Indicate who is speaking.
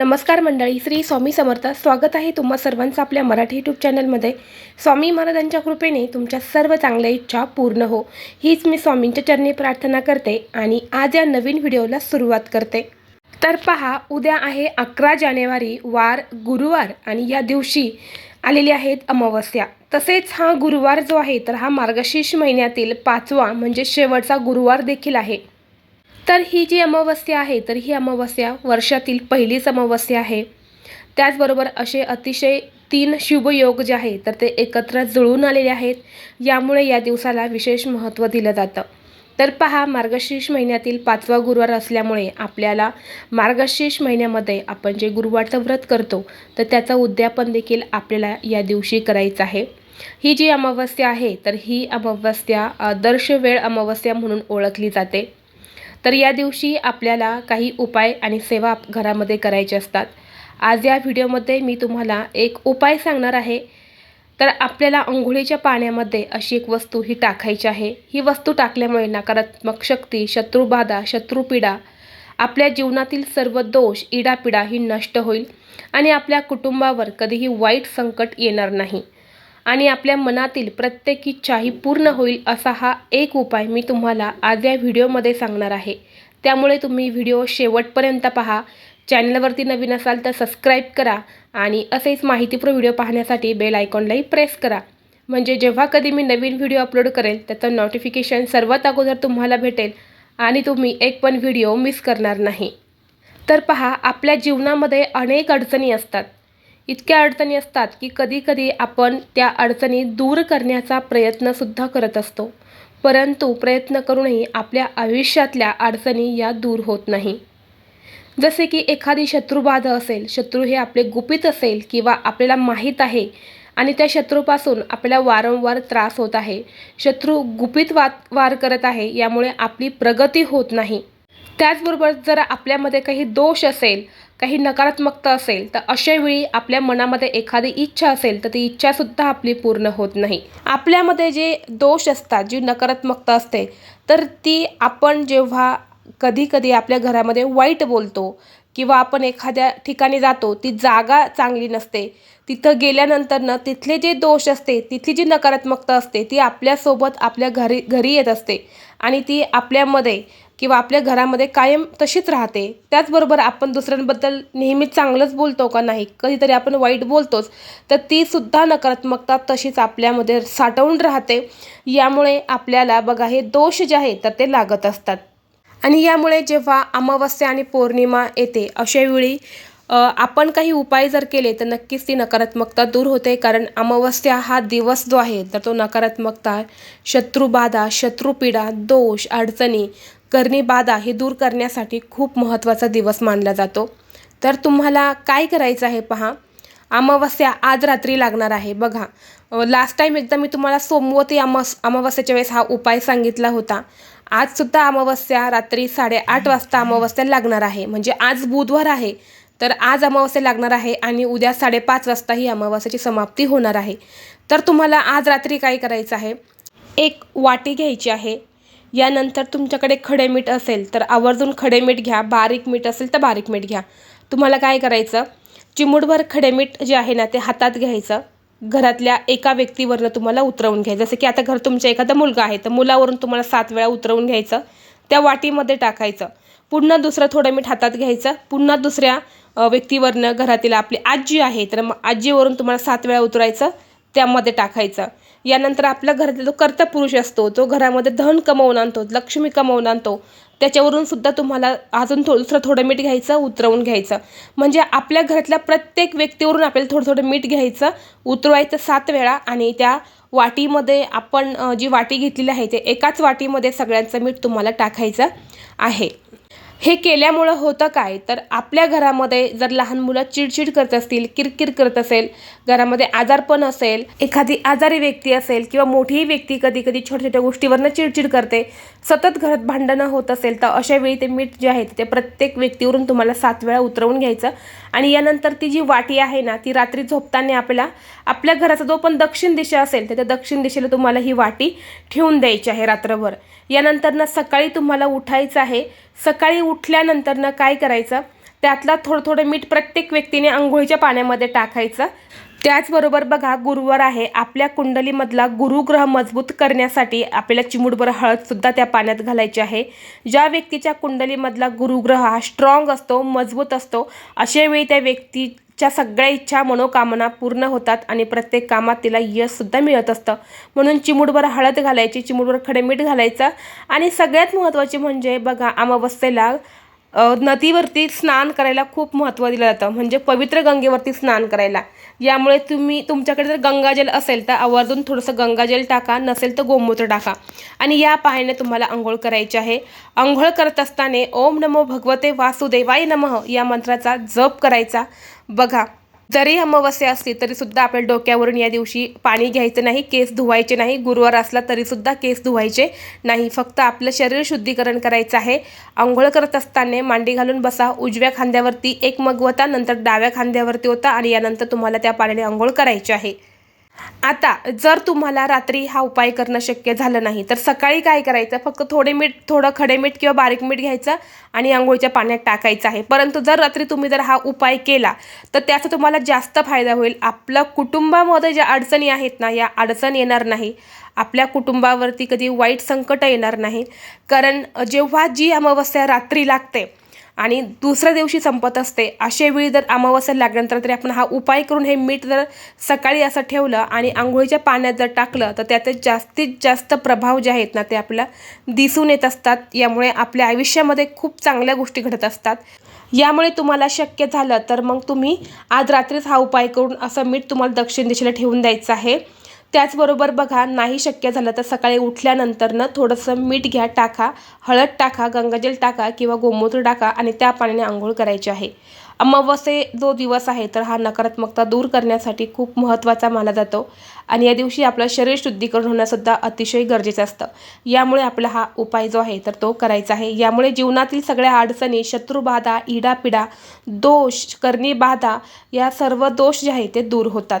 Speaker 1: नमस्कार मंडळी श्री स्वामी समर्थ. स्वागत आहे तुम्हा सर्वांचं आपल्या मराठी यूट्यूब चॅनलमध्ये स्वामी महाराजांच्या कृपेने तुमच्या सर्व चांगल्या इच्छा पूर्ण हो. हीच मी स्वामींच्या चरणी प्रार्थना करते आणि आज या नवीन व्हिडिओला सुरुवात करते. तर पहा उद्या आहे अकरा जानेवारी वार गुरुवार आणि या दिवशी आलेली आहेत अमावस्या. तसेच हा गुरुवार जो आहे तर हा मार्गशीर्ष महिन्यातील पाचवा म्हणजे शेवटचा गुरुवार देखील आहे. तर ही जी अमावस्या आहे तर ही अमावस्या वर्षातील पहिलीच अमावस्या आहे. त्याचबरोबर असे अतिशय तीन शुभयोग जे आहे तर ते एकत्र जुळून आलेले आहेत. यामुळे या दिवसाला विशेष महत्त्व दिलं जातं. तर पहा मार्गशीर्ष महिन्यातील पाचवा गुरुवार असल्यामुळे आपल्याला मार्गशीर्ष महिन्यामध्ये आपण जे गुरुवारचं व्रत करतो तर त्याचं उद्यापन देखील आपल्याला या दिवशी करायचं आहे. ही जी अमावस्या आहे तर ही अमावस्या दर्शवेळ अमावस्या म्हणून ओळखली जाते. तर या दिवशी आपल्याला काही उपाय आणि सेवा घरामध्ये करायचे असतात. आज या व्हिडिओमध्ये मी तुम्हाला एक उपाय सांगणार आहे. तर आपल्याला अंघोळीच्या पाण्यामध्ये अशी एक वस्तू ही टाकायची आहे. ही वस्तू टाकल्यामुळे नकारात्मक शक्ती शत्रुबाधा शत्रुपीडा आपल्या जीवनातील सर्व दोष इडापिडा ही नष्ट होईल आणि आपल्या कुटुंबावर कधीही वाईट संकट येणार नाही. आणि आपल्या मनातील प्रत्येक इच्छाही पूर्ण होईल असा हा एक उपाय मी तुम्हाला आज या व्हिडिओमध्ये सांगणार आहे. त्यामुळे तुम्ही व्हिडिओ शेवटपर्यंत पहा. चॅनलवरती नवीन असाल तर सबस्क्राईब करा आणि असेच माहितीपूर्ण व्हिडिओ पाहण्यासाठी बेल आयकॉनलाही प्रेस करा. म्हणजे जेव्हा कधी मी नवीन व्हिडिओ अपलोड करेल त्याचं नोटिफिकेशन सर्वात अगोदर तुम्हाला भेटेल आणि तुम्ही एक पण व्हिडिओ मिस करणार नाही. तर पहा आपल्या जीवनामध्ये अनेक अडचणी असतात. इतक्या अडचणी असतात की कधीकधी आपण त्या अडचणी दूर करण्याचा प्रयत्नसुद्धा करत असतो. परंतु प्रयत्न करूनही आपल्या आयुष्यातल्या अडचणी या दूर होत नाही. जसे की एखादी शत्रुबाधा असेल शत्रू हे आपले गुपित असेल किंवा आपल्याला माहीत आहे आणि त्या शत्रूपासून आपल्याला वारंवार त्रास होत आहे. शत्रू गुपित वा वार करत आहे यामुळे आपली प्रगती होत नाही. त्याचबरोबर जर आपल्यामध्ये काही दोष असेल काही नकारात्मकता असेल तर अशावेळी आपल्या मनामध्ये एखादी इच्छा असेल तर ती इच्छासुद्धा आपली पूर्ण होत नाही. आपल्यामध्ये जे दोष असतात जी नकारात्मकता असते तर ती आपण जेव्हा कधी कधी आपल्या घरामध्ये वाईट बोलतो किंवा आपण एखाद्या ठिकाणी जातो ती जागा चांगली नसते. तिथं गेल्यानंतरनं तिथले जे दोष असते तिथली जी नकारात्मकता असते ती आपल्यासोबत आपल्या घरी घरी येत असते. आणि ती आपल्यामध्ये किंवा आपल्या घरामध्ये कायम तशीच राहते. त्याचबरोबर आपण दुसऱ्यांबद्दल नेहमीच चांगलंच बोलतो का नाही कधीतरी आपण वाईट बोलतोच तर तीसुद्धा नकारात्मकता तशीच आपल्यामध्ये साठवून राहते. यामुळे आपल्याला बघा हे दोष जे आहेत तर ते लागत असतात. आणि यामुळे जेव्हा अमावस्या आणि पौर्णिमा येते अशावेळी आपण काही उपाय जर केले तर नक्कीच ती नकारात्मकता दूर होते. कारण अमावस्या हा दिवस जो आहे तर तो नकारात्मकता शत्रुबाधा शत्रुपीडा दोष अडचणी करणी बाद हे दूर करण्यासाठी खूप महत्त्वाचा दिवस मानला जातो. तर तुम्हाला काय करायचं आहे पहा. अमावस्या आज रात्री लागणार आहे. बघा लास्ट टाईम एकदा मी तुम्हाला सोमवती अमास अमावस्याच्या वेळेस हा उपाय सांगितला होता. आजसुद्धा अमावस्या रात्री साडेआठ वाजता अमावस्या लागणार आहे. म्हणजे आज बुधवार आहे. तर आज अमावस्या लागणार आहे आणि उद्या साडेपाच वाजता ही अमावस्याची समाप्ती होणार आहे. तर तुम्हाला आज रात्री काय करायचं आहे? एक वाटी घ्यायची आहे. यानंतर तुमच्याकडे खडे मीठ असेल तर आवर्जून खडे मीठ घ्या. बारीक मीठ असेल तर बारीक मीठ घ्या. तुम्हाला काय करायचं? चिमूटभर खडे मीठ जे आहे ना ते हातात घ्यायचं. घरातल्या एका व्यक्तीवरनं तुम्हाला उतरवून घ्यायचं. जसं की आता घर तुमच्या एखादा मुलगा आहे तर मुलावरून तुम्हाला सात वेळा उतरवून घ्यायचं. त्या वाटीमध्ये टाकायचं. पुन्हा दुसरं थोडं मीठ हातात घ्यायचं. पुन्हा दुसऱ्या व्यक्तीवरनं घरातील आपली आजी आहे तर मग आजीवरून तुम्हाला सात वेळा उतरायचं. त्यामध्ये टाकायचं. यानंतर आपल्या घरातला जो कर्ता पुरुष असतो जो घरामध्ये धन कमवून आणतो लक्ष्मी कमवून आणतो त्याच्यावरून सुद्धा तुम्हाला अजून थो दुसरं थोडं मीठ घ्यायचं उतरवून घ्यायचं. म्हणजे आपल्या घरातल्या प्रत्येक व्यक्तीवरून आपल्याला थोडं थोडं मीठ घ्यायचं उतरवायचं सात वेळा आणि त्या वाटीमध्ये आपण जी वाटी घेतलेली आहे ते एकाच वाटीमध्ये सगळ्यांचं मीठ तुम्हाला टाकायचं आहे. हे केल्यामुळं होतं काय? तर आपल्या घरामध्ये जर लहान मुलं चिडचिड करत असतील किरकिर करत असेल घरामध्ये आजारपण असेल एखादी आजारी व्यक्ती असेल किंवा मोठीही व्यक्ती कधी कधी छोट्या छोट्या गोष्टीवरनं चिडचिड करते सतत घरात भांडणं होत असेल तर अशा वेळी ते मीठ जे आहे ते प्रत्येक व्यक्तीवरून तुम्हाला सात वेळा उतरवून घ्यायचं. आणि यानंतर ती जी वाटी आहे ना ती रात्री झोपताना आपल्याला आपल्या घराचा जो पण दक्षिण दिशा असेल तर त्या दक्षिण दिशेला तुम्हाला ही वाटी ठेवून द्यायची आहे रात्रभर. यानंतर ना सकाळी तुम्हाला उठायचं आहे सकाळी उठल्यानंतर ना काय करायचं? त्यातला थोडं थोडं मीठ प्रत्येक व्यक्तीने आंघोळीच्या पाण्यामध्ये टाकायचं. त्याचबरोबर बघा गुरुवार आहे. आपल्या कुंडलीमधला गुरुग्रह मजबूत करण्यासाठी आपल्याला चिमूटभर हळदसुद्धा त्या पाण्यात घालायची आहे. ज्या व्यक्तीच्या कुंडलीमधला गुरुग्रह हा स्ट्रॉंग असतो मजबूत असतो अशा वेळी त्या च्या सगळ्या इच्छा मनोकामना पूर्ण होतात आणि प्रत्येक कामात तिला यशसुद्धा मिळत असतं. म्हणून चिमूटभर हळद घालायची चिमूटभर खडे मीठ घालायचं. आणि सगळ्यात महत्त्वाचे म्हणजे बघा अमावस्येला नदीवरती स्नान करायला खूप महत्त्व दिलं जातं. म्हणजे पवित्र गंगेवरती स्नान करायला. यामुळे तुम्ही तुमच्याकडे जर गंगाजल असेल तर आवर्जून थोडंसं गंगाजल टाका नसेल तर गोमूत्र टाका. आणि या पायाने तुम्हाला आंघोळ करायची आहे. आंघोळ करत असताना ओम नमो भगवते वासुदेवाय नमः या मंत्राचा जप करायचा. बघा जरी अमावस्या असली तरी सुद्धा आपल्या डोक्यावरून या दिवशी पाणी घ्यायचं नाही केस धुवायचे नाही गुरुवार असला तरी सुद्धा केस धुवायचे नाही. फक्त आपलं शरीर शुद्धीकरण करायचं आहे. आंघोळ करत असताना मांडी घालून बसा. उजव्या खांद्यावरती एक मग होता नंतर डाव्या खांद्यावरती होता आणि यानंतर तुम्हाला त्या पाण्याने आंघोळ करायची आहे. आता जर तुम्हाला रात्री हा उपाय करणं शक्य झालं नाही तर सकाळी काय करायचं? फक्त थोडे मीठ थोडं खडे मीठ किंवा बारीक मीठ घ्यायचं आणि आंघोळीच्या पाण्यात टाकायचं आहे. परंतु जर रात्री तुम्ही जर हा उपाय केला तर त्याचा तुम्हाला जास्त फायदा होईल. आपलं कुटुंबामध्ये ज्या अडचणी आहेत ना या अडचण येणार नाही. आपल्या कुटुंबावरती कधी वाईट संकट येणार नाही. कारण जेव्हा जी अमावस्या रात्री लागते आणि दुसऱ्या दिवशी संपत असते. अशा वेळी जर अमावस्या लागल्यानंतर तरी आपण हा उपाय करून हे मीठ जर सकाळी असं ठेवलं आणि आंघोळीच्या पाण्यात जर टाकलं तर त्याचे जास्तीत जास्त प्रभाव जे आहेत ना ते आपल्याला दिसून येत असतात. यामुळे आपल्या आयुष्यामध्ये खूप चांगल्या गोष्टी घडत असतात. यामुळे तुम्हाला शक्य झालं तर मग तुम्ही आज रात्रीच हा उपाय करून असं मीठ तुम्हाला दक्षिण दिशेला ठेवून द्यायचं आहे. त्याचबरोबर बघा नाही शक्य झालं तर सकाळी उठल्यानंतरनं थोडंसं मीठ घ्या टाका हळद टाका गंगाजल टाका किंवा गोमूत्र टाका आणि त्या पाण्याने आंघोळ करायची आहे. अमावस्ये जो दिवस आहे तर हा नकारात्मकता दूर करण्यासाठी खूप महत्त्वाचा मानला जातो आणि या दिवशी आपलं शरीर शुद्धीकरण होणंसुद्धा अतिशय गरजेचं असतं. यामुळे आपला हा उपाय जो आहे तर तो करायचा आहे. यामुळे जीवनातील सगळ्या अडचणी शत्रुबाधा इडापिडा दोष करणी बाधा या सर्व दोष जे आहे ते दूर होतात.